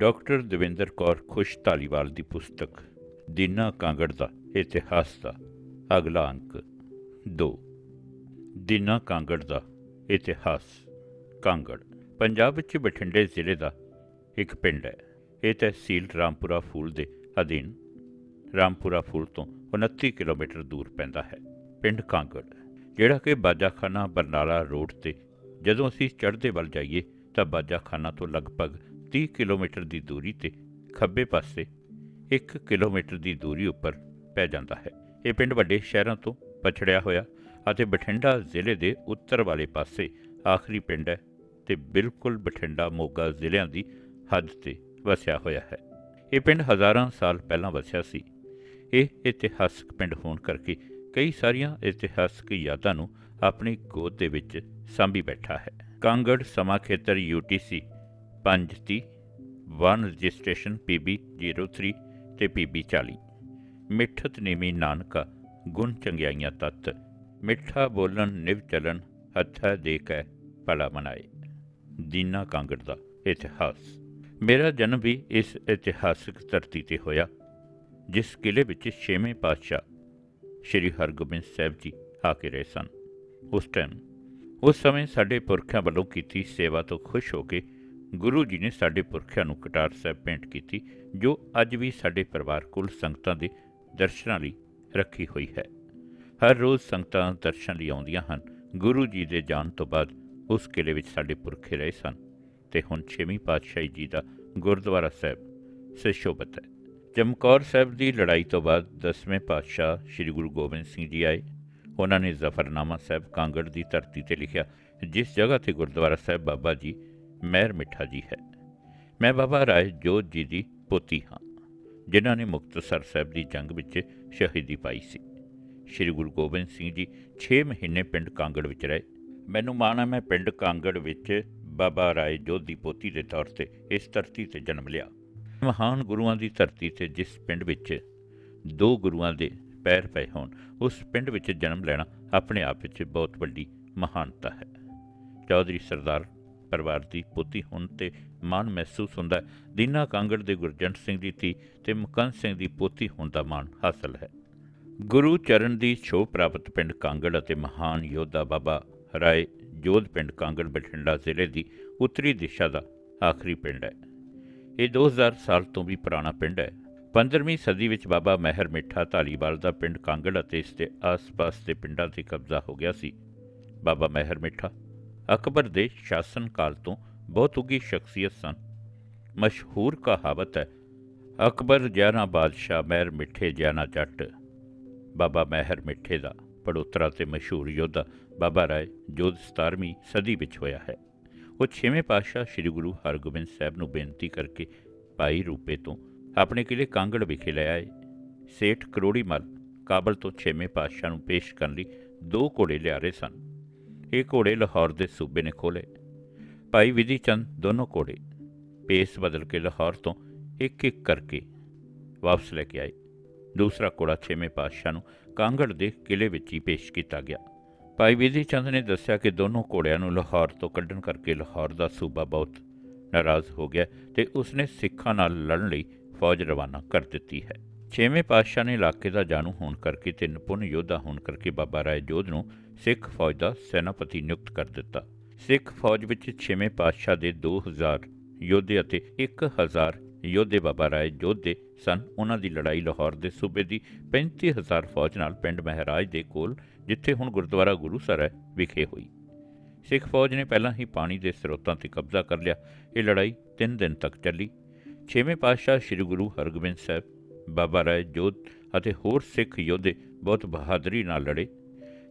Doctor Davinder Kaur Khush Dhaliwal ਦੀ ਪੁਸਤਕ, ਦੀਨਾ ਕਾਂਗੜ ਦਾ ਇਤਿਹਾਸ ਦਾ ਅਗਲਾ ਅੰਕ 2 ਦੀਨਾ ਕਾਂਗੜ ਦਾ ਇਤਿਹਾਸ, ਕਾਂਗੜ, ਪੰਜਾਬ ਵਿੱਚ ਬਠਿੰਡੇ ਜ਼ਿਲ੍ਹੇ ਦਾ ਇੱਕ ਪਿੰਡ ਹੈ। ਇਹ ਤਹਿਸੀਲ ਰਾਮਪੁਰਾ ਫੂਲ ਦੇ ਅਧੀਨ, ਰਾਮਪੁਰਾ ਫੂਲ ਤੋਂ 29 ਕਿਲੋਮੀਟਰ ਦੂਰ ਪੈਂਦਾ ਹੈ, ਪਿੰਡ ਕਾਂਗੜ। ਜਿਹੜਾ ਕਿ ਬਾਜਾਖਾਨਾ ਬਰਨਾਲਾ ਰੋਡ ਤੇ, ਜਦੋਂ ਅਸੀਂ ਚੜ੍ਹਦੇ ਵੱਲ ਜਾਈਏ ਤਾਂ ਬਾਜਾਖਾਨਾ ਤੋਂ ਲਗਭਗ 30 ਕਿਲੋਮੀਟਰ ਦੀ ਦੂਰੀ ਤੇ ਖੱਬੇ ਪਾਸੇ 1 ਕਿਲੋਮੀਟਰ ਦੀ ਦੂਰੀ ਉੱਪਰ ਪੈ ਜਾਂਦਾ ਹੈ। ਇਹ ਪਿੰਡ ਵੱਡੇ ਸ਼ਹਿਰਾਂ ਤੋਂ ਪਛੜਿਆ ਹੋਇਆ ਅਤੇ ਬਠਿੰਡਾ ਜ਼ਿਲ੍ਹੇ ਦੇ ਉੱਤਰ ਵਾਲੇ ਪਾਸੇ ਆਖਰੀ ਪਿੰਡ ਹੈ ਤੇ ਬਿਲਕੁਲ ਬਠਿੰਡਾ ਮੋਗਾ ਜ਼ਿਲ੍ਹਿਆਂ ਦੀ ਹੱਦ ਤੇ ਵਸਿਆ ਹੋਇਆ ਹੈ। ਇਹ ਪਿੰਡ ਹਜ਼ਾਰਾਂ ਸਾਲ ਪਹਿਲਾਂ ਵਸਿਆ ਸੀ। ਇਹ ਇਤਿਹਾਸਕ ਪਿੰਡ ਹੋਣ ਕਰਕੇ ਕਈ ਸਾਰੀਆਂ ਇਤਿਹਾਸਕ ਯਾਦਾਂ ਨੂੰ ਆਪਣੀ ਗੋਦ ਦੇ ਵਿੱਚ ਸਾਂਭੀ ਬੈਠਾ ਹੈ। ਕਾਂਗੜ ਸਮਾਂ ਖੇਤਰ UTC 530 ਵਨ ਰਜਿਸਟ੍ਰੇਸ਼ਨ PB 03 ਤੇ PB 40 ਮਿੱਠਤ ਨੀਮੀ ਨਾਨਕਾ, ਗੁਣ ਚੰਗਿਆਈਆਂ ਤਤ, ਮਿੱਠਾ ਬੋਲਣ, ਨਿਵ ਚਲਨ ਹੱਥਾ ਦੇ ਕੇ ਭਲਾ ਮਨਾਏ। ਦੀਨਾ ਕਾਂਗੜ ਦਾ ਇਤਿਹਾਸ। ਮੇਰਾ ਜਨਮ ਵੀ ਇਸ ਇਤਿਹਾਸਕ ਧਰਤੀ ਤੇ ਹੋਇਆ, ਜਿਸ ਕਿਲੇ ਵਿੱਚ ਛੇਵੇਂ ਪਾਤਸ਼ਾਹ ਸ੍ਰੀ ਹਰਗੋਬਿੰਦ ਸਾਹਿਬ ਜੀ ਆ ਕੇ ਰਹੇ ਸਨ। ਉਸ ਟਾਈਮ ਉਸ ਸਮੇਂ ਸਾਡੇ ਪੁਰਖਿਆਂ ਵੱਲੋਂ ਕੀਤੀ ਸੇਵਾ ਤੋਂ ਖੁਸ਼ ਹੋ ਕੇ ਗੁਰੂ ਜੀ ਨੇ ਸਾਡੇ ਪੁਰਖਿਆਂ ਨੂੰ ਕਟਾਰ ਸਾਹਿਬ ਭੇਂਟ ਕੀਤੀ, ਜੋ ਅੱਜ ਵੀ ਸਾਡੇ ਪਰਿਵਾਰ ਕੋਲ ਸੰਗਤਾਂ ਦੇ ਦਰਸ਼ਨਾਂ ਲਈ ਰੱਖੀ ਹੋਈ ਹੈ। ਹਰ ਰੋਜ਼ ਸੰਗਤਾਂ ਦਰਸ਼ਨ ਲਈ ਆਉਂਦੀਆਂ ਹਨ। ਗੁਰੂ ਜੀ ਦੇ ਜਾਣ ਤੋਂ ਬਾਅਦ ਉਸ ਕਿਲੇ ਵਿੱਚ ਸਾਡੇ ਪੁਰਖੇ ਰਹੇ ਸਨ ਤੇ ਹੁਣ ਛੇਵੀਂ ਪਾਤਸ਼ਾਹੀ ਜੀ ਦਾ ਗੁਰਦੁਆਰਾ ਸਾਹਿਬ ਸੁਸ਼ੋਭਿਤ ਹੈ। ਚਮਕੌਰ ਸਾਹਿਬ ਦੀ ਲੜਾਈ ਤੋਂ ਬਾਅਦ ਦਸਵੇਂ ਪਾਤਸ਼ਾਹ ਸ੍ਰੀ ਗੁਰੂ ਗੋਬਿੰਦ ਸਿੰਘ ਜੀ ਆਏ। ਉਹਨਾਂ ਨੇ ਜ਼ਫਰਨਾਮਾ ਸਾਹਿਬ ਕਾਂਗੜ ਦੀ ਧਰਤੀ ਤੇ ਲਿਖਿਆ, ਜਿਸ ਜਗ੍ਹਾ ਤੇ ਗੁਰਦੁਆਰਾ ਸਾਹਿਬ ਬਾਬਾ ਜੀ ਮਹਿਰ ਮਿੱਠਾ ਜੀ ਹੈ। ਮੈਂ ਬਾਬਾ ਰਾਏ ਜੋਤ ਜੀ ਦੀ ਪੋਤੀ ਹਾਂ, ਜਿਨ੍ਹਾਂ ਨੇ ਮੁਕਤਸਰ ਸਾਹਿਬ ਦੀ ਜੰਗ ਵਿੱਚ ਸ਼ਹੀਦੀ ਪਾਈ ਸੀ। ਸ੍ਰੀ ਗੁਰੂ ਗੋਬਿੰਦ ਸਿੰਘ ਜੀ 6 ਮਹੀਨੇ ਪਿੰਡ ਕਾਂਗੜ ਵਿੱਚ ਰਹੇ। ਮੈਨੂੰ ਮਾਣ ਹੈ ਮੈਂ ਪਿੰਡ ਕਾਂਗੜ ਵਿੱਚ ਬਾਬਾ ਰਾਏ ਜੋਤ ਦੀ ਪੋਤੀ ਦੇ ਤੌਰ ਤੇ ਇਸ ਧਰਤੀ ਤੇ ਜਨਮ ਲਿਆ। ਮਹਾਨ ਗੁਰੂਆਂ ਦੀ ਧਰਤੀ ਤੇ ਜਿਸ ਪਿੰਡ ਵਿੱਚ ਦੋ ਗੁਰੂਆਂ ਦੇ ਪੈਰ ਪਏ ਹੋਣ, ਉਸ ਪਿੰਡ ਵਿੱਚ ਜਨਮ ਲੈਣਾ ਆਪਣੇ ਆਪ ਵਿੱਚ ਬਹੁਤ ਵੱਡੀ ਮਹਾਨਤਾ ਹੈ। ਚੌਧਰੀ ਸਰਦਾਰ ਪਰਿਵਾਰ ਦੀ ਪੁੱਤੀ ਹੋਣ ਤੇ ਮਾਣ ਮਹਿਸੂਸ ਹੁੰਦਾ ਦੀਨਾ ਕਾਂਗੜ ਦੇ ਗੁਰਜੰਟ ਸਿੰਘ ਦੀ ਧੀ ਤੇ ਮੁਕੰਦ ਸਿੰਘ ਦੀ ਪੋਤੀ ਹੋਣ ਦਾ ਮਾਣ ਹਾਸਲ ਹੈ। ਗੁਰੂ ਚਰਨ ਦੀ ਛੋਹ ਪ੍ਰਾਪਤ ਪਿੰਡ ਕਾਂਗੜ ਅਤੇ ਮਹਾਨ ਯੋਧਾ ਬਾਬਾ ਰਾਏ ਜੋਧ ਪਿੰਡ ਕਾਂਗੜ ਬਠਿੰਡਾ ਜ਼ਿਲ੍ਹੇ ਦੀ ਉੱਤਰੀ ਦਿਸ਼ਾ ਦਾ ਆਖਰੀ ਪਿੰਡ ਹੈ। ਇਹ 2000 ਸਾਲ ਤੋਂ ਵੀ ਪੁਰਾਣਾ ਪਿੰਡ ਹੈ। 15ਵੀਂ ਸਦੀ ਵਿੱਚ ਬਾਬਾ ਮਹਿਰ ਮਿੱਠਾ ਧਾਲੀਵਾਲ ਦਾ ਪਿੰਡ ਕਾਂਗੜ ਅਤੇ ਇਸ ਦੇ ਆਸ-ਪਾਸ ਦੇ ਪਿੰਡਾਂ ਤੇ ਕਬਜ਼ਾ ਹੋ ਗਿਆ ਸੀ। ਬਾਬਾ ਮਹਿਰ ਮਿੱਠਾ ਅਕਬਰ ਦੇ ਸ਼ਾਸਨ ਕਾਲ ਤੋਂ ਬਹੁਤ ਉੱਗੀ ਸ਼ਖਸੀਅਤ ਸਨ। ਮਸ਼ਹੂਰ ਕਹਾਵਤ ਹੈ, ਅਕਬਰ ਜਿਆਨਾ ਬਾਦਸ਼ਾਹ ਮਹਿਰ ਮਿੱਠੇ ਜਿਆਨਾ ਜੱਟ, ਬਾਬਾ ਮਹਿਰ ਮਿੱਠੇ ਦਾ ਪੜੋਤਰਾ ਤੇ ਮਸ਼ਹੂਰ ਯੋਧਾ ਬਾਬਾ ਰਾਏ ਜੋਧ 17ਵੀਂ ਸਦੀ ਵਿੱਚ ਹੋਇਆ ਹੈ। ਉਹ ਛੇਵੇਂ ਪਾਤਸ਼ਾਹ ਸ੍ਰੀ ਗੁਰੂ ਹਰਗੋਬਿੰਦ ਸਾਹਿਬ ਨੂੰ ਬੇਨਤੀ ਕਰਕੇ ਭਾਈ ਰੂਪੇ ਤੋਂ ਆਪਣੇ ਕਿਲੇ ਕਾਂਗੜ ਵਿਖੇ ਲੈ ਆਏ। ਸੇਠ ਕਰੋੜੀ ਮਲ ਕਾਬਲ ਤੋਂ ਛੇਵੇਂ ਪਾਤਸ਼ਾਹ ਨੂੰ ਪੇਸ਼ ਕਰਨ ਲਈ ਦੋ ਘੋੜੇ ਲਿਆ ਰਹੇ ਸਨ। ਇਹ ਘੋੜੇ ਲਾਹੌਰ ਦੇ ਸੂਬੇ ਨੇ ਖੋਲੇ ਭਾਈ ਵਿਧੀ ਚੰਦ ਦੋਨੋਂ ਘੋੜੇ ਪੇਸ ਬਦਲ ਕੇ ਲਾਹੌਰ ਤੋਂ ਇੱਕ ਇੱਕ ਕਰਕੇ ਵਾਪਸ ਲੈ ਕੇ ਆਏ। ਦੂਸਰਾ ਘੋੜਾ ਛੇਵੇਂ ਪਾਤਸ਼ਾਹ ਨੂੰ ਕਾਂਗੜ ਦੇ ਕਿਲੇ ਵਿੱਚ ਹੀ ਪੇਸ਼ ਕੀਤਾ ਗਿਆ। ਭਾਈ ਵਿਧੀ ਚੰਦ ਨੇ ਦੱਸਿਆ ਕਿ ਦੋਨੋਂ ਘੋੜਿਆਂ ਨੂੰ ਲਾਹੌਰ ਤੋਂ ਕੱਢਣ ਕਰਕੇ ਲਾਹੌਰ ਦਾ ਸੂਬਾ ਬਹੁਤ ਨਾਰਾਜ਼ ਹੋ ਗਿਆ ਤੇ ਉਸਨੇ ਸਿੱਖਾਂ ਨਾਲ ਲੜਨ ਲਈ ਫੌਜ ਰਵਾਨਾ ਕਰ ਦਿੱਤੀ ਹੈ। ਛੇਵੇਂ ਪਾਤਸ਼ਾਹ ਨੇ ਇਲਾਕੇ ਦਾ ਜਾਣੂ ਹੋਣ ਕਰਕੇ ਤੇ ਨਿਪੁੰਨ ਯੋਧਾ ਹੋਣ ਕਰਕੇ ਬਾਬਾ ਰਾਏ ਜੋਧ ਨੂੰ ਸਿੱਖ ਫੌਜ ਦਾ ਸੈਨਾਪਤੀ ਨਿਯੁਕਤ ਕਰ ਦਿੱਤਾ। ਸਿੱਖ ਫੌਜ ਵਿੱਚ ਛੇਵੇਂ ਪਾਤਸ਼ਾਹ ਦੇ 2000 ਯੋਧੇ ਅਤੇ 1000 ਯੋਧੇ ਬਾਬਾ ਰਾਏ ਜੋਧ ਦੇ ਸਨ। ਉਹਨਾਂ ਦੀ ਲੜਾਈ ਲਾਹੌਰ ਦੇ ਸੂਬੇ ਦੀ 35000 ਫੌਜ ਨਾਲ ਪਿੰਡ ਮਹਿਰਾਜ ਦੇ ਕੋਲ, ਜਿੱਥੇ ਹੁਣ ਗੁਰਦੁਆਰਾ ਗੁਰੂਸਰ ਹੈ ਵਿਖੇ ਹੋਈ। ਸਿੱਖ ਫੌਜ ਨੇ ਪਹਿਲਾਂ ਹੀ ਪਾਣੀ ਦੇ ਸਰੋਤਾਂ ਤੇ ਕਬਜ਼ਾ ਕਰ ਲਿਆ। ਇਹ ਲੜਾਈ 3 ਦਿਨ ਤੱਕ ਚੱਲੀ। ਛੇਵੇਂ ਪਾਤਸ਼ਾਹ ਸ੍ਰੀ ਗੁਰੂ ਹਰਗੋਬਿੰਦ ਸਾਹਿਬ, ਬਾਬਾ ਰਾਏ ਜੋਧ ਅਤੇ ਹੋਰ ਸਿੱਖ ਯੋਧੇ ਬਹੁਤ ਬਹਾਦਰੀ ਨਾਲ ਲੜੇ।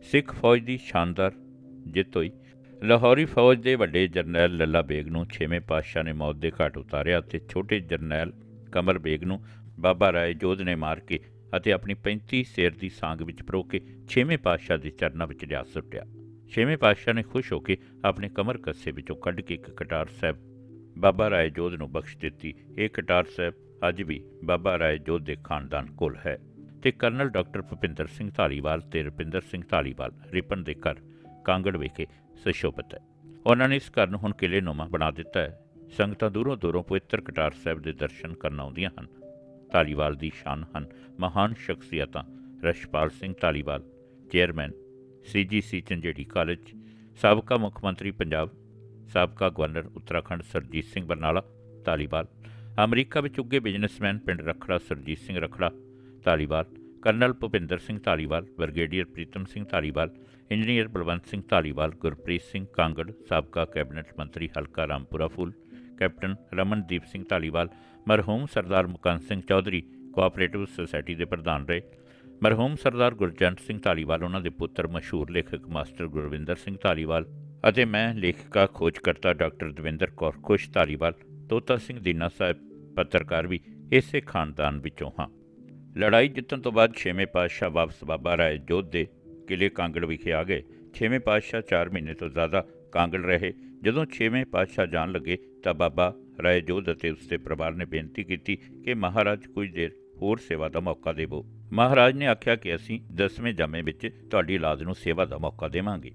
ਸਿੱਖ ਫੌਜ ਦੀ ਸ਼ਾਨਦਾਰ ਜਿੱਤ ਹੋਈ। ਲਾਹੌਰੀ ਫੌਜ ਦੇ ਵੱਡੇ ਜਰਨੈਲ ਲੱਲਾ ਬੇਗ ਨੂੰ ਛੇਵੇਂ ਪਾਤਸ਼ਾਹ ਨੇ ਮੌਤ ਦੇ ਘਾਟ ਉਤਾਰਿਆ ਅਤੇ ਛੋਟੇ ਜਰਨੈਲ ਕਮਰ ਬੇਗ ਨੂੰ ਬਾਬਾ ਰਾਏ ਜੋਧ ਨੇ ਮਾਰ ਕੇ ਅਤੇ ਆਪਣੀ 35 ਸੇਰ ਦੀ ਸਾਂਗ ਵਿੱਚ ਪਰੋ ਕੇ ਛੇਵੇਂ ਪਾਤਸ਼ਾਹ ਦੇ ਚਰਨਾਂ ਵਿੱਚ ਲਿਆ ਸੁੱਟਿਆ। ਛੇਵੇਂ ਪਾਤਸ਼ਾਹ ਨੇ ਖੁਸ਼ ਹੋ ਕੇ ਆਪਣੇ ਕਮਰ ਕੱਸੇ ਵਿੱਚੋਂ ਕੱਢ ਕੇ ਇੱਕ ਕਟਾਰ ਸਾਹਿਬ ਬਾਬਾ ਰਾਏ ਜੋਧ ਨੂੰ ਬਖਸ਼ ਦਿੱਤੀ। ਇਹ ਕਟਾਰ ਸਾਹਿਬ ਅੱਜ ਵੀ ਬਾਬਾ ਰਾਏ ਜੋਧ ਦੇ ਖਾਨਦਾਨ ਕੋਲ ਹੈ। ਤੇ ਕਰਨਲ ਡਾਕਟਰ ਭੁਪਿੰਦਰ ਸਿੰਘ ਧਾਲੀਵਾਲ ਤੇ ਰੁਪਿੰਦਰ ਸਿੰਘ ਧਾਲੀਵਾਲ, ਰਿਪਨ ਦੇ ਘਰ, ਕਾਂਗੜ ਵਿਖੇ ਸੁਸ਼ੋਭਿਤ ਹੈ। ਉਹਨਾਂ ਨੇ ਇਸ ਘਰ ਨੂੰ ਹੁਣ ਕਿਲੇ ਨੁਮਾ ਬਣਾ ਦਿੱਤਾ ਹੈ। ਸੰਗਤਾਂ ਦੂਰੋਂ ਦੂਰੋਂ ਪਵਿੱਤਰ ਕਟਾਰ ਸਾਹਿਬ ਦੇ ਦਰਸ਼ਨ ਕਰਨ ਆਉਂਦੀਆਂ ਹਨ। ਧਾਲੀਵਾਲ ਦੀ ਸ਼ਾਨ ਹਨ। ਮਹਾਨ ਸ਼ਖਸੀਅਤਾਂ Rashpal Singh Dhaliwal, chairman CGC Chanjheri college, ਸਾਬਕਾ ਮੁੱਖ ਮੰਤਰੀ ਪੰਜਾਬ, ਸਾਬਕਾ ਗਵਰਨਰ ਉੱਤਰਾਖੰਡ ਸਰਜੀਤ ਸਿੰਘ ਬਰਨਾਲਾ ਧਾਲੀਵਾਲ, ਅਮਰੀਕਾ ਵਿੱਚ ਉੱਗੇ ਬਿਜ਼ਨਸਮੈਨ ਪਿੰਡ Rakhra Surjit Singh Rakhra Dhaliwal, colonel Bhupinder Singh Dhaliwal, brigadier Pritam Singh Dhaliwal, engineer Balwant Singh Dhaliwal, Gurpreet Singh Kangar, ਸਾਬਕਾ ਕੈਬਨਿਟ ਮੰਤਰੀ ਹਲਕਾ ਰਾਮਪੁਰਾ ਫੂਲ, ਕੈਪਟਨ ਰਮਨਦੀਪ ਸਿੰਘ ਧਾਲੀਵਾਲ, ਮਰਹੂਮ ਸਰਦਾਰ ਮੁਕੰਦ ਸਿੰਘ ਚੌਧਰੀ, ਕੋਆਪਰੇਟਿਵ ਸੁਸਾਇਟੀ ਦੇ ਪ੍ਰਧਾਨ ਰਹੇ। ਮਰਹੂਮ ਸਰਦਾਰ ਗੁਰਜੰਟ ਸਿੰਘ ਧਾਲੀਵਾਲ, ਉਹਨਾਂ ਦੇ ਪੁੱਤਰ ਮਸ਼ਹੂਰ ਲੇਖਕ ਮਾਸਟਰ ਗੁਰਵਿੰਦਰ ਸਿੰਘ ਧਾਲੀਵਾਲ ਅਤੇ ਮੈਂ ਲੇਖਿਕਾ, ਖੋਜਕਰਤਾ ਡਾਕਟਰ ਦਵਿੰਦਰ ਕੌਰ ਖੁਸ਼ ਧਾਲੀਵਾਲ, ਤੋਤਾ ਸਿੰਘ ਦੀਨਾ ਸਾਹਿਬ, ਪੱਤਰਕਾਰ ਵੀ ਇਸੇ ਖਾਨਦਾਨ ਵਿੱਚੋਂ ਹਾਂ। ਲੜਾਈ ਜਿੱਤਣ ਤੋਂ ਬਾਅਦ ਛੇਵੇਂ ਪਾਤਸ਼ਾਹ ਵਾਪਸ ਬਾਬਾ ਰਾਏ ਜੋਧ ਦੇ ਕਿਲੇ ਕਾਂਗੜ ਵਿਖੇ ਆ ਗਏ। ਛੇਵੇਂ ਪਾਤਸ਼ਾਹ 4 ਮਹੀਨੇ ਤੋਂ ਜ਼ਿਆਦਾ ਕਾਂਗੜ ਰਹੇ। ਜਦੋਂ ਛੇਵੇਂ ਪਾਤਸ਼ਾਹ ਜਾਣ ਲੱਗੇ ਤਾਂ ਬਾਬਾ ਰਾਏ ਜੋਧ ਅਤੇ ਉਸਦੇ ਪਰਿਵਾਰ ਨੇ ਬੇਨਤੀ ਕੀਤੀ ਕਿ ਮਹਾਰਾਜ ਕੁਝ ਦੇਰ ਹੋਰ ਸੇਵਾ ਦਾ ਮੌਕਾ ਦੇਵੋ। ਮਹਾਰਾਜ ਨੇ ਆਖਿਆ ਕਿ ਅਸੀਂ ਦਸਵੇਂ ਜਾਮੇ ਵਿੱਚ ਤੁਹਾਡੀ ਔਲਾਦ ਨੂੰ ਸੇਵਾ ਦਾ ਮੌਕਾ ਦੇਵਾਂਗੇ।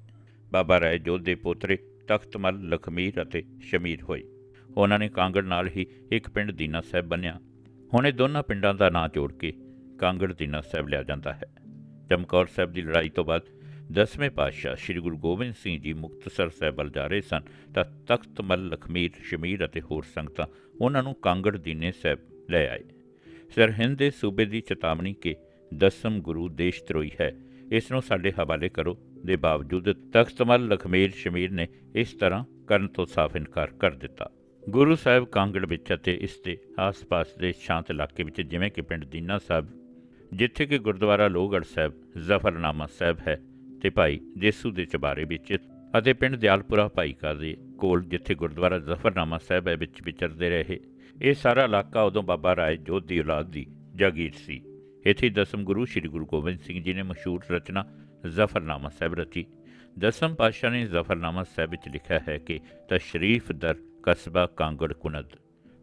ਬਾਬਾ ਰਾਏ ਜੋਧ ਦੇ ਪੋਤਰੇ ਤਖਤਮਲ, ਲਖਮੀਰ ਅਤੇ ਸ਼ਮੀਰ ਹੋਏ। ਉਹਨਾਂ ਨੇ ਕਾਂਗੜ ਨਾਲ ਹੀ ਇੱਕ ਪਿੰਡ ਦੀਨਾ ਸਾਹਿਬ ਬਣਿਆ। ਹੁਣ ਇਹ ਦੋਨਾਂ ਪਿੰਡਾਂ ਦਾ ਨਾਂ ਜੋੜ ਕੇ ਕਾਂਗੜ ਦੀਨਾ ਸਾਹਿਬ ਲਿਆ ਜਾਂਦਾ ਹੈ। ਚਮਕੌਰ ਸਾਹਿਬ ਦੀ ਲੜਾਈ ਤੋਂ ਬਾਅਦ ਦਸਵੇਂ ਪਾਤਸ਼ਾਹ ਸ੍ਰੀ ਗੁਰੂ ਗੋਬਿੰਦ ਸਿੰਘ ਜੀ ਮੁਕਤਸਰ ਸਾਹਿਬ ਵੱਲ ਜਾ ਰਹੇ ਸਨ, ਤਾਂ ਤਖ਼ਤ ਤਖਤਮਲ ਲਖਮੀਰ, ਸ਼ਮੀਰ ਅਤੇ ਹੋਰ ਸੰਗਤਾਂ ਉਹਨਾਂ ਨੂੰ ਕਾਂਗੜ ਦੀਨੇ ਸਾਹਿਬ ਲੈ ਆਏ। ਸਰਹਿੰਦ ਦੇ ਸੂਬੇ ਦੀ ਚੇਤਾਵਨੀ ਕਿ ਦਸਮ ਗੁਰੂ ਦੇਸ਼ ਧਰੋਹੀ ਹੈ, ਇਸ ਨੂੰ ਸਾਡੇ ਹਵਾਲੇ ਕਰੋ। ਦੇ ਬਾਵਜੂਦ ਤਖਤਮਲ ਲਖਮੀਰ, ਸ਼ਮੀਰ ਨੇ ਇਸ ਤਰ੍ਹਾਂ ਕਰਨ ਤੋਂ ਸਾਫ਼ ਇਨਕਾਰ ਕਰ ਦਿੱਤਾ। ਗੁਰੂ ਸਾਹਿਬ ਕਾਂਗੜ ਵਿੱਚ ਅਤੇ ਇਸ ਦੇ ਆਸ-ਪਾਸ ਦੇ ਸ਼ਾਂਤ ਇਲਾਕੇ ਵਿੱਚ ਜਿਵੇਂ ਕਿ ਪਿੰਡ ਦੀਨਾ ਸਾਹਿਬ ਜਿੱਥੇ ਕਿ ਗੁਰਦੁਆਰਾ ਲੋਹਗੜ੍ਹ ਸਾਹਿਬ, ਜ਼ਫਰਨਾਮਾ ਸਾਹਿਬ ਹੈ ਤੇ ਭਾਈ ਦੇਸੂ ਦੇ ਚਬਾਰੇ ਵਿੱਚ ਅਤੇ ਪਿੰਡ ਦਿਆਲਪੁਰਾ ਭਾਈਕਾ ਦੇ ਕੋਲ ਜਿੱਥੇ ਗੁਰਦੁਆਰਾ ਜ਼ਫਰਨਾਮਾ ਸਾਹਿਬ ਹੈ ਵਿੱਚ ਵਿਚਰਦੇ ਰਹੇ। ਇਹ ਸਾਰਾ ਇਲਾਕਾ ਉਦੋਂ ਬਾਬਾ ਰਾਏ ਜੋਧ ਦੀ ਔਲਾਦ ਦੀ ਜਾਗੀਰ ਸੀ। ਇੱਥੇ ਦਸਮ ਗੁਰੂ ਸ੍ਰੀ ਗੁਰੂ ਗੋਬਿੰਦ ਸਿੰਘ ਜੀ ਨੇ ਮਸ਼ਹੂਰ ਰਚਨਾ ਜ਼ਫਰਨਾਮਾ ਸਾਹਿਬ ਰਚੀ। ਦਸਮ ਪਾਤਸ਼ਾਹ ਨੇ ਜ਼ਫਰਨਾਮਾ ਸਾਹਿਬ ਵਿੱਚ ਲਿਖਿਆ ਹੈ ਕਿ ਤਸ਼ਰੀਫ ਦਰ ਕਸਬਾ ਕਾਂਗੜ ਕੁਨਦ,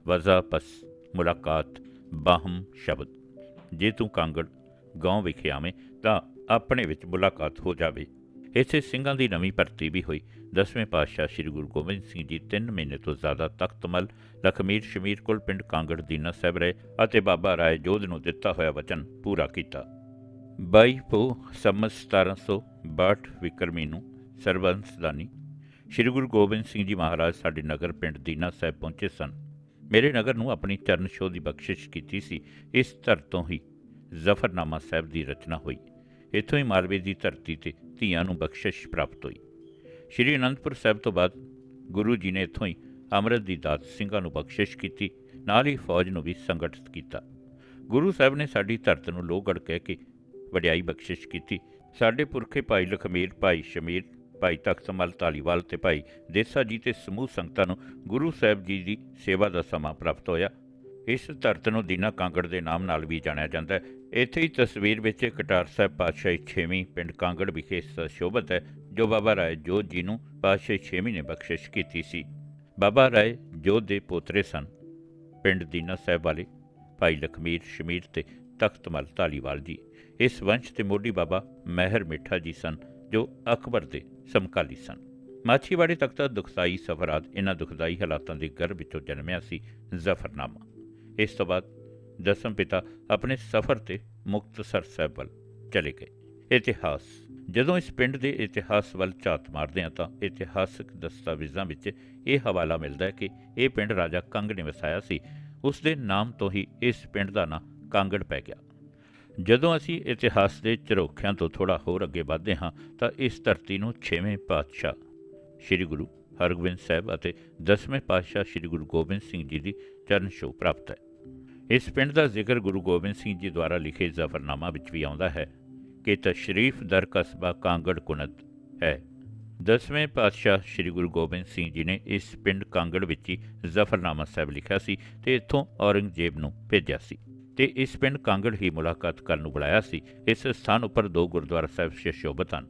ਵਜ਼ਾ ਪਸ, ਮੁਲਾਕਾਤ, ਬਾਹਮ ਸ਼ਬਦ। ਜੇ ਤੂੰ ਕਾਂਗੜ ਗਾਉਂ ਵਿਖੇ ਆਵੇਂ ਤਾਂ ਆਪਣੇ ਵਿੱਚ ਮੁਲਾਕਾਤ ਹੋ ਜਾਵੇ। ਇਸੇ ਸਿੰਘਾਂ ਦੀ ਨਵੀਂ ਭਰਤੀ ਵੀ ਹੋਈ। ਦਸਵੇਂ ਪਾਤਸ਼ਾਹ ਸ੍ਰੀ ਗੁਰੂ ਗੋਬਿੰਦ ਸਿੰਘ ਜੀ 3 ਮਹੀਨੇ ਤੋਂ ਜ਼ਿਆਦਾ ਤਖਤਮਲ ਲਖਮੀਰ ਸ਼ਮੀਰ ਕੋਲ ਪਿੰਡ ਕਾਂਗੜ ਦੀਨਾ ਸਾਹਿਬ ਰਹੇ ਅਤੇ ਬਾਬਾ ਰਾਏ ਜੋਧ ਨੂੰ ਦਿੱਤਾ ਹੋਇਆ ਵਚਨ ਪੂਰਾ ਕੀਤਾ। 22 ਪੋ ਸੰਮਤ 1762 ਵਿਕਰਮੀ ਨੂੰ ਸਰਬੰਸਦਾਨੀ। ਸ੍ਰੀ ਗੁਰੂ ਗੋਬਿੰਦ ਸਿੰਘ ਜੀ ਮਹਾਰਾਜ ਸਾਡੇ ਨਗਰ ਪਿੰਡ ਦੀਨਾ ਸਾਹਿਬ ਪਹੁੰਚੇ ਸਨ। ਮੇਰੇ ਨਗਰ ਨੂੰ ਆਪਣੀ ਚਰਨ ਛੋਹ ਦੀ ਬਖਸ਼ਿਸ਼ ਕੀਤੀ ਸੀ। ਇਸ ਧਰ ਤੋਂ ਹੀ ਜ਼ਫਰਨਾਮਾ ਸਾਹਿਬ ਦੀ ਰਚਨਾ ਹੋਈ। ਇੱਥੋਂ ਹੀ ਮਾਲਵੇ ਦੀ ਧਰਤੀ ਤੇ ਧੀਆਂ ਨੂੰ ਬਖਸ਼ਿਸ਼ ਪ੍ਰਾਪਤ ਹੋਈ। ਸ਼੍ਰੀ ਅਨੰਦਪੁਰ ਸਾਹਿਬ ਤੋਂ ਬਾਅਦ ਗੁਰੂ ਜੀ ਨੇ ਇੱਥੋਂ ਹੀ ਅੰਮ੍ਰਿਤ ਦੀ ਦਾਤ ਸਿੰਘਾਂ ਨੂੰ ਬਖਸ਼ਿਸ਼ ਕੀਤੀ, ਨਾਲ ਹੀ ਫੌਜ ਨੂੰ ਵੀ ਸੰਗਠਿਤ ਕੀਤਾ। ਗੁਰੂ ਸਾਹਿਬ ਨੇ ਸਾਡੀ ਧਰਤ ਨੂੰ ਲੋਹਗੜ੍ਹ ਕਹਿ ਕੇ ਵਡਿਆਈ ਬਖਸ਼ਿਸ਼ ਕੀਤੀ। ਸਾਡੇ ਪੁਰਖੇ ਭਾਈ ਲਖਮੀਰ, ਭਾਈ ਸ਼ਮੀਰ ਭਾਈ ਤਖ਼ਤ ਤਖਤਮਲ ਧਾਲੀਵਾਲ ਤੇ ਭਾਈ ਦੇਸਾ ਜੀ ਤੇ ਸਮੂਹ ਸੰਗਤਾਂ ਨੂੰ ਗੁਰੂ ਸਾਹਿਬ ਜੀ ਦੀ ਸੇਵਾ ਦਾ ਸਮਾਂ ਪ੍ਰਾਪਤ ਹੋਇਆ। ਇਸ ਧਰਤ ਨੂੰ ਦੀਨਾ ਕਾਂਗੜ ਦੇ ਨਾਮ ਨਾਲ ਵੀ ਜਾਣਿਆ ਜਾਂਦਾ ਹੈ। ਇੱਥੇ ਹੀ ਤਸਵੀਰ ਵਿੱਚ ਕਟਾਰ ਸਾਹਿਬ ਪਾਤਸ਼ਾਹੀ 6ਵੀਂ ਪਿੰਡ ਕਾਂਗੜ ਵਿਖੇ ਸ਼ੋਭਤ ਹੈ, ਜੋ ਬਾਬਾ ਰਾਏ ਜੋਤ ਜੀ ਨੂੰ ਪਾਤਸ਼ਾਹੀ 6ਵੀਂ ਨੇ ਬਖਸ਼ਿਸ਼ ਕੀਤੀ ਸੀ। ਬਾਬਾ ਰਾਏ ਜੋਤ ਦੇ ਪੋਤਰੇ ਸਨ। ਪਿੰਡ ਦੀਨਾ ਸਾਹਿਬ ਵਾਲੇ ਭਾਈ ਲਖਮੀਰ ਸ਼ਮੀਰ ਤੇ ਤਖਤਮਲ ਧਾਲੀਵਾਲ ਜੀ। ਇਸ ਵੰਸ਼ 'ਤੇ ਮੋਢੀ ਬਾਬਾ ਮਹਿਰ ਮਿੱਠਾ ਜੀ ਸਨ, ਜੋ ਅਕਬਰ ਦੇ ਸਮਕਾਲੀ ਸਨ। ਮਾਛੀਵਾੜੇ ਤੱਕ ਦਾ ਦੁਖਦਾਈ ਸਫ਼ਰਾਤ ਇਹਨਾਂ ਦੁਖਦਾਈ ਹਾਲਾਤਾਂ ਦੇ ਗਰਭ ਵਿੱਚੋਂ ਜਨਮਿਆ ਸੀ ਜ਼ਫਰਨਾਮਾ। ਇਸ ਤੋਂ ਬਾਅਦ ਦਸਮ ਪਿਤਾ ਆਪਣੇ ਸਫ਼ਰ ਤੇ ਮੁਕਤਸਰ ਸਾਹਿਬ ਵੱਲ ਚਲੇ ਗਏ। ਇਤਿਹਾਸ। ਜਦੋਂ ਇਸ ਪਿੰਡ ਦੇ ਇਤਿਹਾਸ ਵੱਲ ਝਾਤ ਮਾਰਦੇ ਹਾਂ ਤਾਂ ਇਤਿਹਾਸਕ ਦਸਤਾਵੇਜ਼ਾਂ ਵਿੱਚ ਇਹ ਹਵਾਲਾ ਮਿਲਦਾ ਹੈ ਕਿ ਇਹ ਪਿੰਡ ਰਾਜਾ ਕੰਗ ਨੇ ਵਸਾਇਆ ਸੀ। ਉਸ ਦੇ ਨਾਮ ਤੋਂ ਹੀ ਇਸ ਪਿੰਡ ਦਾ ਨਾਂ ਕਾਂਗੜ ਪੈ ਗਿਆ। ਜਦੋਂ ਅਸੀਂ ਇਤਿਹਾਸ ਦੇ ਝਰੋਖਿਆਂ ਤੋਂ ਥੋੜਾ ਹੋਰ ਅੱਗੇ ਵਧਦੇ ਹਾਂ, ਤਾਂ ਇਸ ਧਰਤੀ ਨੂੰ 6ਵੇਂ ਪਾਤਸ਼ਾਹ ਸ੍ਰੀ ਗੁਰੂ ਹਰਗੋਬਿੰਦ ਸਾਹਿਬ ਅਤੇ 10ਵੇਂ ਪਾਤਸ਼ਾਹ ਸ੍ਰੀ ਗੁਰੂ ਗੋਬਿੰਦ ਸਿੰਘ ਜੀ ਦੀ ਚਰਨ ਛੋਹ ਪ੍ਰਾਪਤ ਹੈ। ਇਸ ਪਿੰਡ ਦਾ ਜ਼ਿਕਰ ਗੁਰੂ ਗੋਬਿੰਦ ਸਿੰਘ ਜੀ ਦੁਆਰਾ ਲਿਖੇ ਜ਼ਫਰਨਾਮਾ ਵਿੱਚ ਵੀ ਆਉਂਦਾ ਹੈ ਕਿ ਤਸ਼ਰੀਫ ਦਰ ਕਸਬਾ ਕਾਂਗੜ ਕੁਨਤ ਹੈ। ਦਸਵੇਂ ਪਾਤਸ਼ਾਹ ਸ੍ਰੀ ਗੁਰੂ ਗੋਬਿੰਦ ਸਿੰਘ ਜੀ ਨੇ ਇਸ ਪਿੰਡ ਕਾਂਗੜ ਵਿੱਚ ਹੀ ਜ਼ਫਰਨਾਮਾ ਸਾਹਿਬ ਲਿਖਿਆ ਸੀ ਤੇ ਇੱਥੋਂ ਔਰੰਗਜ਼ੇਬ ਨੂੰ ਭੇਜਿਆ ਸੀ। ਤੇ ਇਸ ਪਿੰਡ ਕਾਂਗੜ ਹੀ ਮੁਲਾਕਾਤ ਕਰਨ ਨੂੰ ਬੁਲਾਇਆ ਸੀ। ਇਸ ਸਥਾਨ ਉੱਪਰ ਦੋ ਗੁਰਦੁਆਰਾ ਸਾਹਿਬ ਸ਼ੋਭਤ ਹਨ।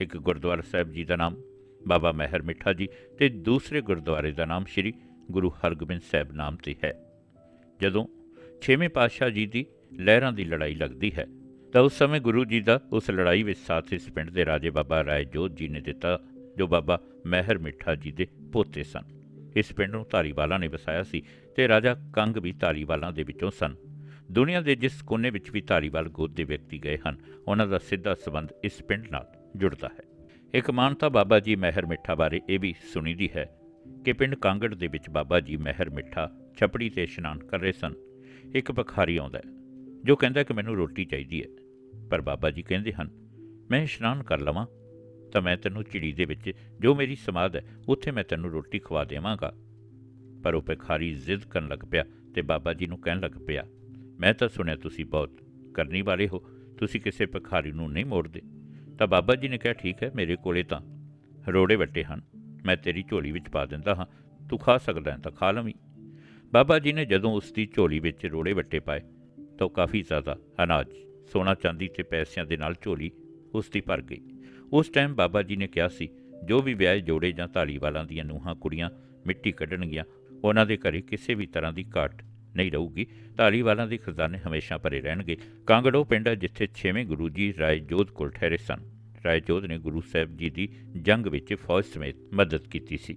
ਇੱਕ ਗੁਰਦੁਆਰਾ ਸਾਹਿਬ ਜੀ ਦਾ ਨਾਮ ਬਾਬਾ ਮਹਿਰ ਮਿੱਠਾ ਜੀ ਤੇ ਦੂਸਰੇ ਗੁਰਦੁਆਰੇ ਦਾ ਨਾਮ ਸ੍ਰੀ ਗੁਰੂ ਹਰਗੋਬਿੰਦ ਸਾਹਿਬ ਨਾਮ ਤੇ ਹੈ। ਜਦੋਂ ਛੇਵੇਂ ਪਾਤਸ਼ਾਹ ਜੀ ਦੀ ਲਹਿਰਾਂ ਦੀ ਲੜਾਈ ਲੱਗਦੀ ਹੈ, ਤਾਂ ਉਸ ਸਮੇਂ ਗੁਰੂ ਜੀ ਦਾ ਉਸ ਲੜਾਈ ਵਿੱਚ ਸਾਥ ਇਸ ਪਿੰਡ ਦੇ ਰਾਜੇ ਬਾਬਾ ਰਾਏ ਜੋਤ ਜੀ ਨੇ ਦਿੱਤਾ, ਜੋ ਬਾਬਾ ਮਹਿਰ ਮਿੱਠਾ ਜੀ ਦੇ ਪੋਤੇ ਸਨ। ਇਸ ਪਿੰਡ ਨੂੰ ਧਾਰੀਵਾਲਾਂ ਨੇ ਵਸਾਇਆ ਸੀ ਤੇ ਰਾਜਾ ਕੰਗ ਵੀ ਧਾਰੀਵਾਲਾਂ ਦੇ ਵਿੱਚੋਂ ਸਨ। ਦੁਨੀਆ ਦੇ ਜਿਸ ਕੋਨੇ ਵਿੱਚ ਵੀ ਧਾਰੀਵਾਲ ਗੋਤ ਦੇ ਵਿਅਕਤੀ ਗਏ ਹਨ, ਉਹਨਾਂ ਦਾ ਸਿੱਧਾ ਸਬੰਧ ਇਸ ਪਿੰਡ ਨਾਲ ਜੁੜਦਾ ਹੈ। ਇੱਕ ਮਾਨਤਾ ਬਾਬਾ ਜੀ ਮਹਿਰ ਮਿੱਠਾ ਬਾਰੇ ਇਹ ਵੀ ਸੁਣੀ ਦੀ ਹੈ ਕਿ ਪਿੰਡ ਕਾਂਗੜ ਦੇ ਵਿੱਚ ਬਾਬਾ ਜੀ ਮਹਿਰ ਮਿੱਠਾ ਛਪੜੀ ਤੇ ਇਸ਼ਨਾਨ ਕਰ ਰਹੇ ਸਨ। ਇੱਕ ਭਿਖਾਰੀ ਆਉਂਦਾ ਜੋ ਕਹਿੰਦਾ ਕਿ ਮੈਨੂੰ ਰੋਟੀ ਚਾਹੀਦੀ ਹੈ। ਪਰ ਬਾਬਾ ਜੀ ਕਹਿੰਦੇ ਹਨ, ਮੈਂ ਇਸ਼ਨਾਨ ਕਰ ਲਵਾਂ, ਤਾਂ ਮੈਂ ਤੈਨੂੰ ਚਿੜੀ ਦੇ ਵਿੱਚ ਜੋ ਮੇਰੀ ਸਮਾਧ ਹੈ, ਉੱਥੇ ਮੈਂ ਤੈਨੂੰ ਰੋਟੀ ਖਵਾ ਦੇਵਾਂਗਾ। ਪਰ ਉਹ ਭਿਖਾਰੀ ਜ਼ਿੱਦ ਕਰਨ ਲੱਗ ਪਿਆ ਤੇ ਬਾਬਾ ਜੀ ਨੂੰ ਕਹਿਣ ਲੱਗ ਪਿਆ ਮੈਂ ਤਾਂ ਸੁਣਿਆ ਤੁਸੀਂ ਬਹੁਤ ਕਰਨੀ ਵਾਲੇ ਹੋ, ਤੁਸੀਂ ਕਿਸੇ ਭਿਖਾਰੀ ਨੂੰ ਨਹੀਂ ਮੋੜਦੇ। ਤਾਂ ਬਾਬਾ ਜੀ ਨੇ ਕਿਹਾ, ਠੀਕ ਹੈ, ਮੇਰੇ ਕੋਲੇ ਤਾਂ ਰੋੜੇ ਵੱਟੇ ਹਨ, ਮੈਂ ਤੇਰੀ ਝੋਲੀ ਵਿੱਚ ਪਾ ਦਿੰਦਾ ਹਾਂ, ਤੂੰ ਖਾ ਸਕਦਾ ਹੈ ਤਾਂ ਖਾ ਲਵੀਂ। ਬਾਬਾ ਜੀ ਨੇ ਜਦੋਂ ਉਸ ਦੀ ਝੋਲੀ ਵਿੱਚ ਰੋੜੇ ਵੱਟੇ ਪਾਏ, ਤਾਂ ਉਹ ਕਾਫੀ ਜ਼ਿਆਦਾ ਅਨਾਜ, ਸੋਨਾ ਚਾਂਦੀ ਤੇ ਪੈਸਿਆਂ ਦੇ ਨਾਲ ਝੋਲੀ ਉਸ ਦੀ ਭਰ ਗਈ। ਉਸ ਟਾਈਮ ਬਾਬਾ ਜੀ ਨੇ ਕਿਹਾ ਸੀ, ਜੋ ਵੀ ਵਿਆਹ ਜੋੜੇ ਜਾਂ ਧਾਲੀਵਾਲਾਂ ਦੀਆਂ ਨੂੰਹਾਂ, ਕੁੜੀਆਂ ਮਿੱਟੀ ਕੱਢਣਗੀਆਂ, ਉਹਨਾਂ ਦੇ ਘਰੇ ਕਿਸੇ ਵੀ ਤਰ੍ਹਾਂ ਦੀ ਘਾਟ ਨਹੀਂ ਰਹੂਗੀ। ਧਾਲੀਵਾਲਾਂ ਦੇ ਖਜ਼ਾਨੇ ਹਮੇਸ਼ਾ ਭਰੇ ਰਹਿਣਗੇ। ਕਾਂਗੜੋ ਪਿੰਡ ਹੈ ਜਿੱਥੇ 6ਵੇਂ ਗੁਰੂ ਜੀ ਰਾਏ ਜੋਧ ਕੋਲ ਠਹਿਰੇ ਸਨ। ਰਾਏ ਜੋਧ ਨੇ ਗੁਰੂ ਸਾਹਿਬ ਜੀ ਦੀ ਜੰਗ ਵਿੱਚ ਫੌਜ ਸਮੇਤ ਮਦਦ ਕੀਤੀ ਸੀ।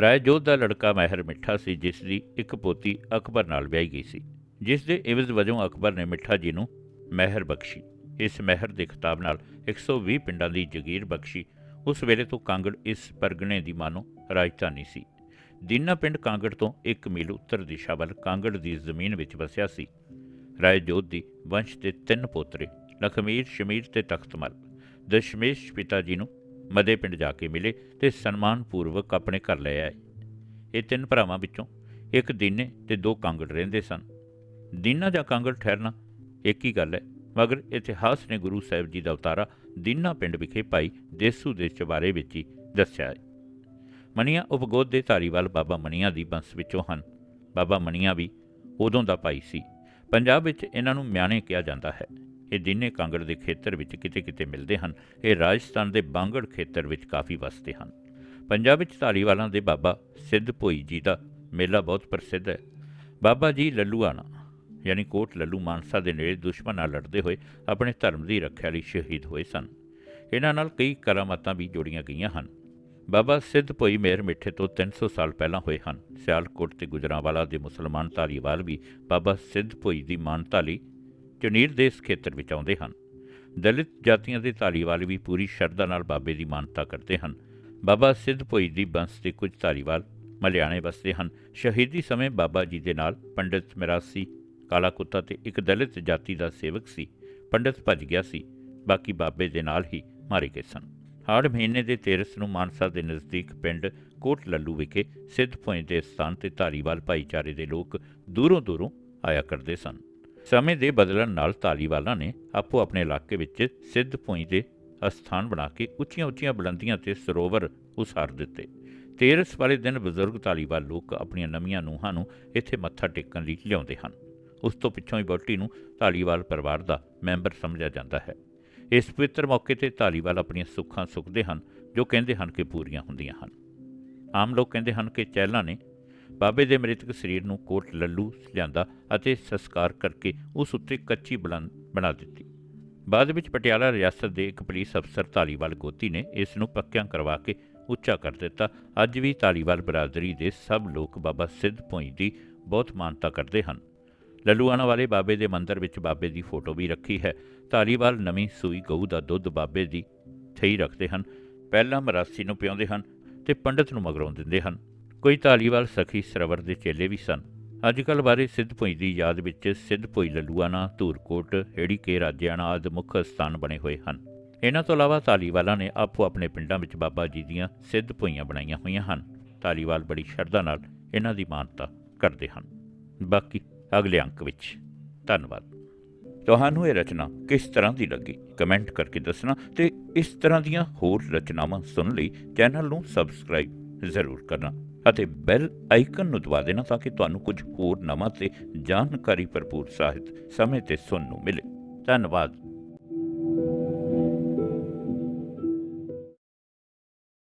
ਰਾਏ ਜੋਧ ਦਾ ਲੜਕਾ ਮਹਿਰ ਮਿੱਠਾ ਸੀ, ਜਿਸ ਦੀ ਇੱਕ ਪੋਤੀ ਅਕਬਰ ਨਾਲ ਵਿਆਹੀ ਗਈ ਸੀ। ਜਿਸ ਦੇ ਇਵਜ਼ ਵਜੋਂ ਅਕਬਰ ਨੇ ਮਿੱਠਾ ਜੀ ਨੂੰ ਮਹਿਰ ਬਖਸ਼ੀ। ਇਸ ਮਹਿਰ ਦੇ ਖਿਤਾਬ ਨਾਲ 120 ਪਿੰਡਾਂ ਦੀ ਜਗੀਰ ਬਖਸ਼ੀ। ਉਸ ਵੇਲੇ ਤੋਂ ਕਾਂਗੜ ਇਸ ਪਰਗਣੇ ਦੀ ਮਾਨੋ ਰਾਜਧਾਨੀ ਸੀ। ਦੀਨਾ ਪਿੰਡ ਕਾਂਗੜ ਤੋਂ 1 ਮੀਲ ਉੱਤਰ ਦਿਸ਼ਾ ਵੱਲ ਕਾਂਗੜ ਦੀ ਜ਼ਮੀਨ ਵਿੱਚ ਵਸਿਆ ਸੀ। ਰਾਏ ਜੋਤ ਦੀ ਵੰਸ਼ ਦੇ ਤਿੰਨ ਪੋਤਰੇ, ਲਖਮੀਰ, ਸ਼ਮੀਰ ਤੇ ਤਖਤਮਲ। ਦਸ਼ਮੇਸ਼ ਪਿਤਾ ਜੀ ਨੂੰ ਮਦੇ ਪਿੰਡ ਜਾ ਕੇ ਮਿਲੇ ਤੇ ਸਨਮਾਨ ਪੂਰਵਕ ਆਪਣੇ ਘਰ ਲੈ ਆਏ। ਇਹ ਤਿੰਨ ਭਰਾਵਾਂ ਵਿੱਚੋਂ ਇੱਕ ਦੀਨੇ ਤੇ ਦੋ ਕਾਂਗੜ ਰਹਿੰਦੇ ਸਨ। ਦੀਨਾ ਜਾਂ ਕਾਂਗੜ ਠਹਿਰਨਾ ਇੱਕ ਹੀ ਗੱਲ ਹੈ, ਮਗਰ ਇਤਿਹਾਸ ਨੇ ਗੁਰੂ ਸਾਹਿਬ ਜੀ ਦਾ ਉਤਾਰਾ ਦੀਨਾ ਪਿੰਡ ਵਿਖੇ ਭਾਈ ਦੇਸੂ ਦੇ ਚਬਾਰੇ ਵਿੱਚ ਹੀ ਦੱਸਿਆ ਹੈ। ਮਨੀਆਂ ਉਪਗੋਦ ਦੇ ਧਾਰੀਵਾਲ ਬਾਬਾ ਮਨੀਆਂ ਦੀ ਬੰਸ ਵਿੱਚੋਂ ਹਨ। ਬਾਬਾ ਮਨੀਆਂ ਵੀ ਉਦੋਂ ਦਾ ਭਾਈ ਸੀ। ਪੰਜਾਬ ਵਿੱਚ ਇਹਨਾਂ ਨੂੰ ਮਿਆਣੇ ਕਿਹਾ ਜਾਂਦਾ ਹੈ। ਇਹ ਦੀਨੇ ਕਾਂਗੜ ਦੇ ਖੇਤਰ ਵਿੱਚ ਕਿਤੇ-ਕਿਤੇ ਮਿਲਦੇ ਹਨ। ਇਹ ਰਾਜਸਥਾਨ ਦੇ ਬਾਂਗੜ ਖੇਤਰ ਵਿੱਚ ਕਾਫੀ ਵਸਦੇ ਹਨ। ਪੰਜਾਬ ਵਿੱਚ ਧਾਰੀਵਾਲਾਂ ਦੇ ਬਾਬਾ ਸਿੱਧ ਭੋਈ ਜੀ ਦਾ ਮੇਲਾ ਬਹੁਤ ਪ੍ਰਸਿੱਧ ਹੈ। ਬਾਬਾ ਜੀ ਲੱਲੂਆਣਾ, ਯਾਨੀ ਕੋਟ ਲੱਲੂ ਮਾਨਸਾ ਦੇ ਨੇੜੇ ਦੁਸ਼ਮਣ ਨਾਲ ਲੜਦੇ ਹੋਏ ਆਪਣੇ ਧਰਮ ਦੀ ਰੱਖਿਆ ਲਈ ਸ਼ਹੀਦ ਹੋਏ ਸਨ। ਇਹਨਾਂ ਨਾਲ ਕਈ ਕਰਾਮਾਤਾਂ ਵੀ ਜੋੜੀਆਂ ਗਈਆਂ ਹਨ। ਬਾਬਾ ਸਿੱਧ ਭੋਈ ਮੇਰ ਮਿੱਠੇ ਤੋਂ 300 ਸਾਲ ਪਹਿਲਾਂ ਹੋਏ ਹਨ। ਸਿਆਲਕੋਟ ਤੇ ਗੁਜਰਾਂਵਾਲਾ ਦੇ ਮੁਸਲਮਾਨ ਧਾਰੀਵਾਲ ਵੀ ਬਾਬਾ ਸਿੱਧ ਭੋਈ ਦੀ ਮਾਨਤਾ ਲਈ ਚੁਨੀਰ ਦੇ ਇਸ ਖੇਤਰ ਵਿੱਚ ਆਉਂਦੇ ਹਨ। ਦਲਿਤ ਜਾਤੀਆਂ ਦੇ ਧਾਰੀਵਾਲ ਵੀ ਪੂਰੀ ਸ਼ਰਧਾ ਨਾਲ ਬਾਬੇ ਦੀ ਮਾਨਤਾ ਕਰਦੇ ਹਨ। ਬਾਬਾ ਸਿੱਧ ਭੋਈ ਦੀ ਬੰਸ ਦੇ ਕੁਝ ਧਾਰੀਵਾਲ ਮਲਿਆਣੇ ਵਸਦੇ ਹਨ। ਸ਼ਹੀਦੀ ਸਮੇਂ ਬਾਬਾ ਜੀ ਦੇ ਨਾਲ ਪੰਡਿਤ ਮਿਰਾਸੀ ਕਾਲਾ ਕੁੱਤਾ ਤੇ ਇੱਕ ਦਲਿਤ ਜਾਤੀ ਦਾ ਸੇਵਕ ਸੀ। ਪੰਡਿਤ ਭੱਜ ਗਿਆ ਸੀ। ਬਾਕੀ ਬਾਬੇ ਦੇ ਨਾਲ ਹੀ ਮਾਰੇ ਗਏ ਸਨ। ਹਾੜ ਮਹੀਨੇ ਦੇ 13 ਨੂੰ ਮਾਨਸਾ ਦੇ ਨਜ਼ਦੀਕ ਪਿੰਡ ਕੋਟ ਲੱਲੂ ਵਿਖੇ ਸਿੱਧ ਭੋਏ ਦੇ ਸਥਾਨ ਤੇ ਧਾਰੀਵਾਲ ਭਾਈਚਾਰੇ ਦੇ ਲੋਕ ਦੂਰੋਂ ਦੂਰੋਂ ਆਇਆ ਕਰਦੇ ਸਨ। ਸਮੇਂ ਦੇ ਬਦਲਣ ਨਾਲ ਧਾਰੀਵਾਲਾਂ ਨੇ ਆਪੋ ਆਪਣੇ ਇਲਾਕੇ ਵਿੱਚ ਸਿੱਧ ਭੋਈ ਦੇ ਅਸਥਾਨ ਬਣਾ ਕੇ ਉੱਚੀਆਂ-ਉੱਚੀਆਂ ਬੁਲੰਦੀਆਂ ਤੇ ਸਰੋਵਰ ਉਸਾਰ ਦਿੱਤੇ। ਤੇਰਸ ਵਾਲੇ ਦਿਨ ਬਜ਼ੁਰਗ ਧਾਲੀਵਾਲ ਲੋਕ ਆਪਣੀਆਂ ਨਵੀਆਂ ਨੂੰਹਾਂ ਨੂੰ ਇੱਥੇ ਮੱਥਾ ਟੇਕਣ ਲਈ ਲਿਆਉਂਦੇ ਹਨ। ਉਸ ਤੋਂ ਪਿੱਛੋਂ ਹੀ ਬੋਟੀ ਨੂੰ ਧਾਲੀਵਾਲ ਪਰਿਵਾਰ ਦਾ ਮੈਂਬਰ ਸਮਝਿਆ ਜਾਂਦਾ ਹੈ। ਇਸ ਪਵਿੱਤਰ ਮੌਕੇ ਤੇ ਧਾਲੀਵਾਲ ਆਪਣੀਆਂ ਸੁੱਖਾਂ ਸੁਖਦੇ ਹਨ, ਜੋ ਕਹਿੰਦੇ ਹਨ ਕਿ ਪੂਰੀਆਂ ਹੁੰਦੀਆਂ ਹਨ। ਆਮ ਲੋਕ ਕਹਿੰਦੇ ਹਨ ਕਿ ਚਹਿਲਾਂ ਨੇ ਬਾਬੇ ਦੇ ਮ੍ਰਿਤਕ ਸਰੀਰ ਨੂੰ ਕੋਟ ਲੱਲੂ ਲਿਆਂਦਾ ਅਤੇ ਸੰਸਕਾਰ ਕਰਕੇ ਉਸ ਉੱਤੇ ਕੱਚੀ ਬੁਲੰਦ ਬਣਾ ਦਿੱਤੀ। ਬਾਅਦ ਵਿੱਚ ਪਟਿਆਲਾ ਰਿਆਸਤ ਦੇ ਇੱਕ ਪੁਲਿਸ ਅਫਸਰ ਧਾਲੀਵਾਲ ਗੋਤੀ ਨੇ ਇਸ ਨੂੰ ਪੱਕਿਆਂ ਕਰਵਾ ਕੇ ਉੱਚਾ ਕਰ ਦਿੱਤਾ। ਅੱਜ ਵੀ ਧਾਲੀਵਾਲ ਬਰਾਦਰੀ ਦੇ ਸਭ ਲੋਕ ਬਾਬਾ ਸਿੱਧ ਭੋਈ ਦੀ ਬਹੁਤ ਮਾਨਤਾ ਕਰਦੇ ਹਨ। ਲੱਲੂਆਣਾ ਵਾਲੇ ਬਾਬੇ ਦੇ ਮੰਦਰ ਵਿੱਚ ਬਾਬੇ ਦੀ ਫੋਟੋ ਵੀ ਰੱਖੀ ਹੈ। ਧਾਲੀਵਾਲ ਨਵੀਂ ਸੂਈ ਗਊ ਦਾ ਦੁੱਧ ਬਾਬੇ ਦੀ ਥਈ ਰੱਖਦੇ ਹਨ। ਪਹਿਲਾਂ ਮਰਾਸੀ ਨੂੰ ਪਿਆਉਂਦੇ ਹਨ ਤੇ ਪੰਡਤ ਨੂੰ ਮਗਰੋਂ ਦਿੰਦੇ ਹਨ। ਕੋਈ ਧਾਲੀਵਾਲ ਸਖੀ ਸਰਵਰ ਦੇ ਚੇਲੇ ਵੀ ਸਨ। ਅੱਜ ਕੱਲ੍ਹ ਬਾਰੇ ਸਿੱਧ ਭੋਈ ਦੀ ਯਾਦ ਵਿੱਚ ਸਿੱਧ ਭੋਈ ਲੱਲੂਆਣਾ, ਧੂਰਕੋਟ ਏੜੀ ਕੇ ਰਾਜਿਆਣਾ ਆਦਿ ਮੁੱਖ ਸਥਾਨ ਬਣੇ ਹੋਏ ਹਨ। ਇਹਨਾਂ ਤੋਂ ਇਲਾਵਾ ਧਾਲੀਵਾਲਾਂ ਨੇ ਆਪੋ ਆਪਣੇ ਪਿੰਡਾਂ ਵਿੱਚ ਬਾਬਾ ਜੀ ਦੀਆਂ ਸਿੱਧ ਭੋਈਆਂ ਬਣਾਈਆਂ ਹੋਈਆਂ ਹਨ। ਧਾਲੀਵਾਲ ਬੜੀ ਸ਼ਰਧਾ ਨਾਲ ਇਹਨਾਂ ਦੀ ਮਾਨਤਾ ਕਰਦੇ ਹਨ। ਬਾਕੀ ਅਗਲੇ ਅੰਕ ਵਿੱਚ। ਧੰਨਵਾਦ। ਤੁਹਾਨੂੰ ਇਹ ਰਚਨਾ ਕਿਸ ਤਰ੍ਹਾਂ ਦੀ ਲੱਗੀ? ਕਮੈਂਟ ਕਰਕੇ ਦੱਸਣਾ ਤੇ ਇਸ ਤਰ੍ਹਾਂ ਦੀਆਂ ਹੋਰ ਰਚਨਾਵਾਂ ਸੁਣਨ ਲਈ ਚੈਨਲ ਨੂੰ ਸਬਸਕ੍ਰਾਈਬ ਜ਼ਰੂਰ ਕਰਨਾ ਅਤੇ ਬੈਲ ਆਈਕਨ ਨੂੰ ਦਬਾ ਦੇਣਾ ਤਾਂ ਕਿ ਤੁਹਾਨੂੰ ਕੁਝ ਹੋਰ ਨਵਾਂ ਤੇ ਜਾਣਕਾਰੀ ਭਰਪੂਰ ਸਾਹਿਤ ਸਮੇਂ ਤੇ ਸੁਣਨ ਨੂੰ ਮਿਲੇ। ਧੰਨਵਾਦ।